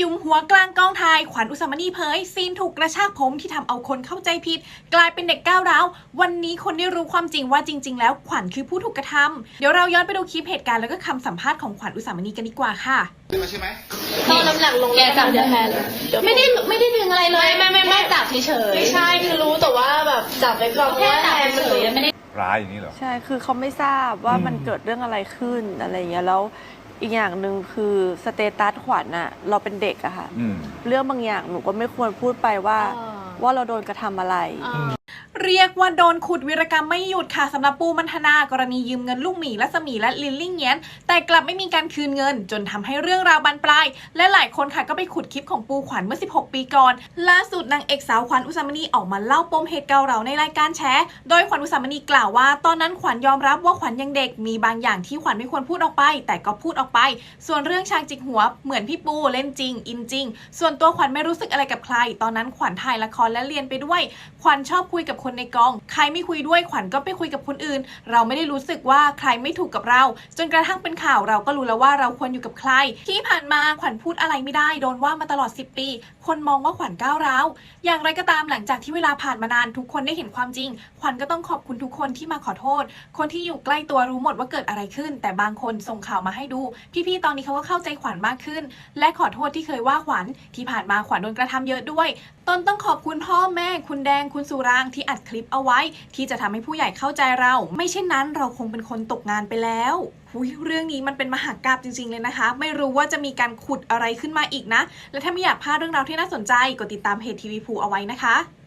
ยุมหัวกลางกองถ่าย ขวัญอุสามณีเผย ซีนถูกกระชากผมที่ทำเอาคนเข้าใจผิด กลายเป็นเด็กก้าวร้าววันนี้คนได้รู้ความจริงว่าจริง ๆ แล้วขวัญคือผู้ถูกกระทำเดี๋ยวเราย้อนไปดูคลิปเหตุการณ์แล้วก็คำสัมภาษณ์ของขวัญอุสามณีกันดีกว่าค่ะขึ้นมาใช่ไหมต้องน้ำหนักลงแกจับเดี๋ยวแทนเลยไม่ได้ไม่ได้ดึงอะไรเลยไม่ไม่ไม่จับเฉยไม่ใช่คือรู้แต่ว่าแบบจับไปก่อนแค่จับเฉยไม่ได้ร้ายอย่างนี้เหรอใช่คือเขาไม่ทราบว่าอืมมันเกิดเรื่องอะไรขึ้นอะไรอย่างเงี้ยแล้ว อีกอย่างหนึ่งคือสเตตัสขวัญอะเราเป็นเด็กอะค่ะ อืม เรื่องบางอย่างหนูก็ไม่ควรพูดไปว่าอ่าว่าเราโดนกระทำอะไร เรียกว่าโดนขุดวีรกรรมไม่หยุดค่ะสำหรับปูมันธนากรณียืมเงินลูกหมีและสมีและลิลลิ่งเงี้ยนแต่กลับไม่มีการคืนเงิน จนทำให้เรื่องราวบานปลาย และหลายคนค่ะก็ไปขุดคลิปของปูขวัญเมื่อ 16 ปีก่อน ล่าสุดนางเอกสาวขวัญอุสามณีออกมาเล่าปมเหตุเกาเหลาในรายการแชร์โดยขวัญอุสามณีกล่าวว่า ตอนนั้นขวัญยอมรับว่าขวัญยังเด็กมีบางอย่างที่ขวัญไม่ควรพูดออกไป แต่ก็พูดออกไป ส่วนเรื่องชางจิกหัวเหมือนพี่ปูเล่นจริง อินจริง ส่วนตัวขวัญไม่รู้สึกอะไรกับใคร ตอนนั้นขวัญถ่ายละครและเรียนไปด้วย ขวัญชอบคุยกับคนในกอง ใครไม่คุยด้วยขวัญก็ไปคุยกับคนอื่น เราไม่ได้รู้สึกว่าใครไม่ถูกกับเรา จนกระทั่งเป็นข่าวเราก็รู้แล้วว่าเราควรอยู่กับใคร ที่ผ่านมาขวัญพูดอะไรไม่ได้โดนว่ามาตลอด 10 ปี คนมองว่าขวัญก้าวร้าวอย่างไรก็ตามหลังจากที่เวลาผ่านมานานทุกคนได้เห็นความจริง ขวัญก็ต้องขอบคุณทุกคนที่มาขอโทษ คนที่อยู่ใกล้ตัวรู้หมดว่าเกิดอะไรขึ้น แต่บางคนส่งข่าวมาให้ดู พี่ๆตอนนี้เขาก็เข้าใจขวัญมากขึ้น และขอโทษที่เคยว่าขวัญที่ผ่านมาขวัญโดนกระทำเยอะด้วย ต้นต้องขอบคุณพ่อแม่ คุณแดงคุณสุรางที่อัดคลิปเอาไว้ ที่จะทำให้ผู้ใหญ่เข้าใจเรา ไม่เช่นนั้นเราคงเป็นคนตกงานไปแล้วหุยเรื่องนี้มันเป็นมหากาบจริง ๆ เลยนะคะ ไม่รู้ว่าจะมีการขุดอะไรขึ้นมาอีกนะ และถ้าไม่อยากพลาดเรื่องราวที่น่าสนใจกดติดตามเพจทีวีภูเอาไว้นะคะ